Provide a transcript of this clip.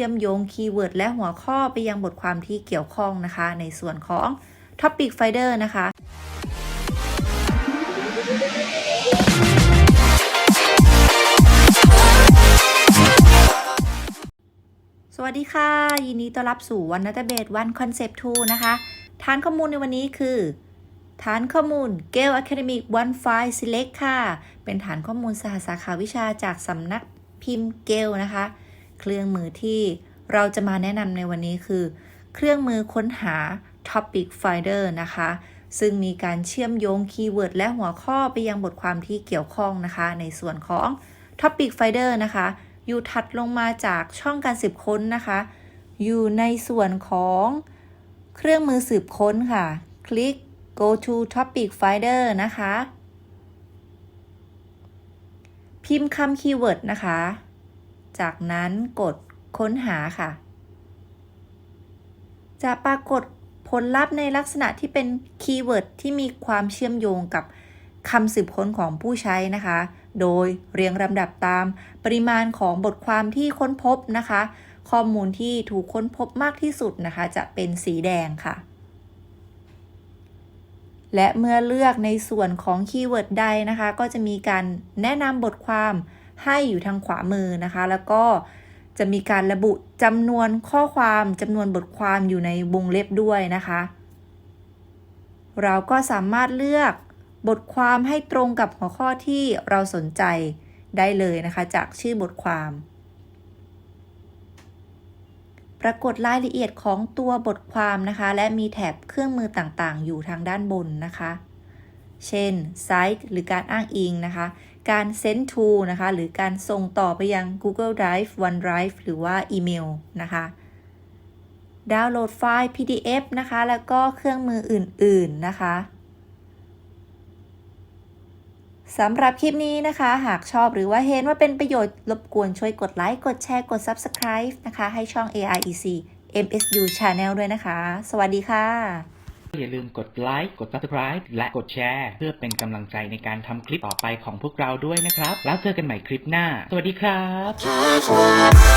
ชื่อมโยงคีย์เวิร์ดและหัวข้อไปยังบทความที่เกี่ยวข้องนะคะ ในส่วนของ Topic Finder นะคะสวัสดีค่ะ ยินดีต้อนรับสู่วันนัตเบ e วันคอนเซปต์2นะคะ ฐานข้อมูลในวันนี้คือ ฐานข้อมูล Gale Academic One File Select ค่ะ เป็นฐานข้อมูลสหสาขาวิชาจากสำนักพิมพ์ Gale นะคะ เครื่องมือที่เราจะมาแนะนำในวันนี้คือ เครื่องมือค้นหา Topic Finder นะคะ ซึ่งมีการเชื่อมโยงคีย์เวิร์ดและหัวข้อไปยังบทความที่เกี่ยวข้องนะคะ ในส่วนของ Topic Finder นะคะ อยู่ถัดลงมาจากช่องการสืบค้นนะคะ อยู่ในส่วนของเครื่องมือสืบค้นค่ะ คลิก go to topic finder นะคะ พิมพ์คำคีย์เวิร์ดนะคะ จากนั้นกดค้นหาค่ะ จะปรากฏผลลัพธ์ในลักษณะที่เป็นคีย์เวิร์ดที่มีความเชื่อมโยงกับคำสืบค้นของผู้ใช้นะคะ โดยเรียงลำดับตามปริมาณของบทความที่ค้นพบนะคะ ข้อมูลที่ถูกค้นพบมากที่สุดนะคะ จะเป็นสีแดงค่ะ และเมื่อเลือกในส่วนของคีย์เวิร์ดใดนะคะ ก็จะมีการแนะนำบทความ ให้อยู่ทางขวามือนะคะ แล้วก็จะมีการระบุจำนวนข้อความจำนวนบทความอยู่ในวงเล็บด้วยนะคะ เราก็สามารถเลือกบทความให้ตรงกับหัวข้อที่เราสนใจได้เลยนะคะ จากชื่อบทความ ปรากฏรายละเอียดของตัวบทความนะคะ และมีแถบเครื่องมือต่างๆ อยู่ทางด้านบนนะคะ เช่น Cite หรือการอ้างอิงนะคะ การ Send to นะคะ หรือการส่งต่อไปยัง Google Drive OneDrive หรือว่าอีเมลนะคะ ดาวน์โหลดไฟล์ PDF นะคะ แล้วก็เครื่องมืออื่น ๆ นะคะสำหรับคลิปนี้นะคะ หากชอบหรือว่าเห็นว่าเป็นประโยชน์รบกวนช่วยกดไลค์ กดแชร์ กด Subscribe นะคะ ให้ช่อง AIEC MSU Channel ด้วยนะคะ สวัสดีค่ะ อย่าลืมกดไลค์กด subscribe และกดแชร์ เพื่อเป็นกำลังใจในการทำคลิปต่อไปของพวกเราด้วยนะครับ แล้วเจอกันใหม่คลิปหน้า สวัสดีครับ